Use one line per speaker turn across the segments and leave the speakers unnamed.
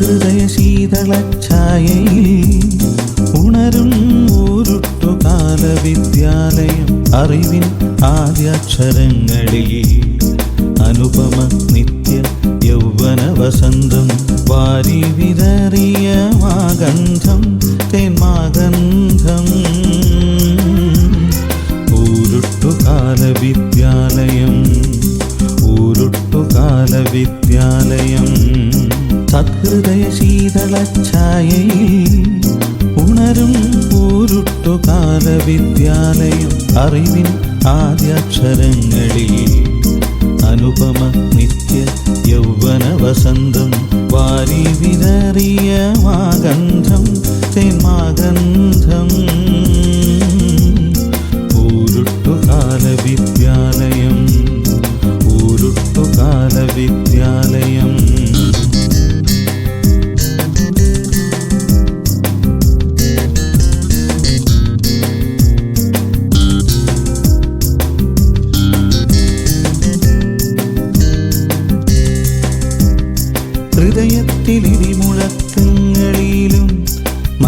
സഹൃദയ ശീതളഛായയിൽ ഉണരും ഊരുട്ടുകാല വിദ്യാലയം അറിവിൻ ആദ്യാക്ഷരങ്ങളിൽ അനുപമ നിത്യ യൗവന വസന്തം. വാരി വിതറിയ മാഗന്ധം തേന്മാഗന്ധം ഊരുട്ടുകാല വിദ്യാലയം ഊരുട്ടുകാല വിദ്യാലയം സഹൃദയ ശീതളഛായയിൽ ഉണരും ഊരുട്ടുകാല വിദ്യാലയം അറിവിൻ ആദ്യാക്ഷരങ്ങളിൽ അനുപമ നിത്യ യൗവന വസന്തം വാരി വിതറിയ മാഗന്ധം തേന്മാഗന്ധം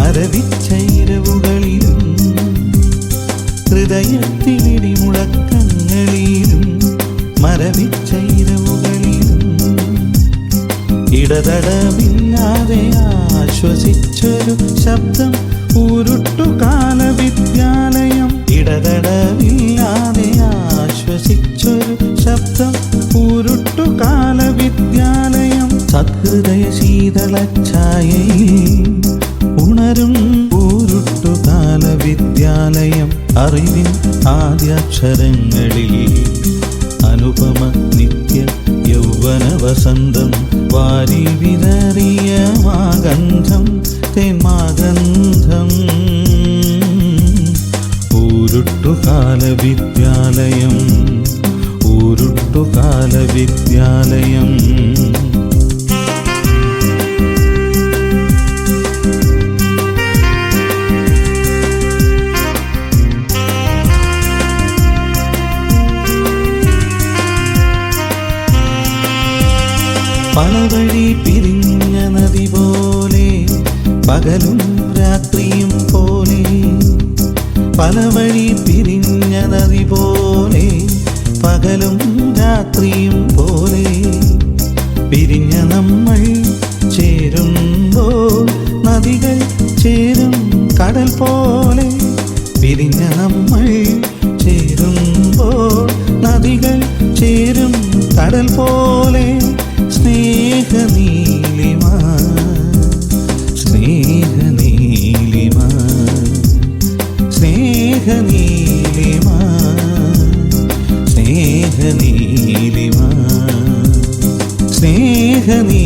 മരവിച്ചൈരവുകളിലും ഹൃദയത്തിലിരിമുഴക്കങ്ങളിലും മരവിച്ചൈരവുകളിലും ഇടതടവില്ലാതെ ആശ്വസിച്ചൊരു ശബ്ദം ഉരുട്ടുകാല വിദ്യാലയം ഇടതടവില്ലാതെ ആശ്വസിച്ചൊരു ശബ്ദം ഉരുട്ടുകാല വിദ്യാലയം സഹൃദയ ശീതളഛായയിൽ ഉണരും ഊരുട്ടുകാല വിദ്യാലയം അറിവിൻ ആദ്യാക്ഷരങ്ങളിൽ. അനുപമ നിത്യ യൗവന വസന്തം വാരി വിതറിയ മാഗന്ധം തേന്മാഗന്ധം. ഊരുട്ടുകാല വിദ്യാലയം ഊരുട്ടുകാല വിദ്യാലയം പല വഴി പിരിഞ്ഞ നദി പോലെ പകലും രാത്രിയും പോലെ. പല വഴി പിരിഞ്ഞ നദി പോലെ പകലും രാത്രിയും പോലെ. പിരിഞ്ഞ നമ്മൾ ചേരുമ്പോൾ നദികൾ ചേരും കടൽ പോലെ. പിരിഞ്ഞ നമ്മൾ ചേരുമ്പോൾ നദികൾ ചേരും കടൽ പോലെ. സ്നേഹനീലിമ സ്നേഹനീലിമ സ്നേഹനീലിമ സ്നേഹനീലിമ സ്നേഹനീ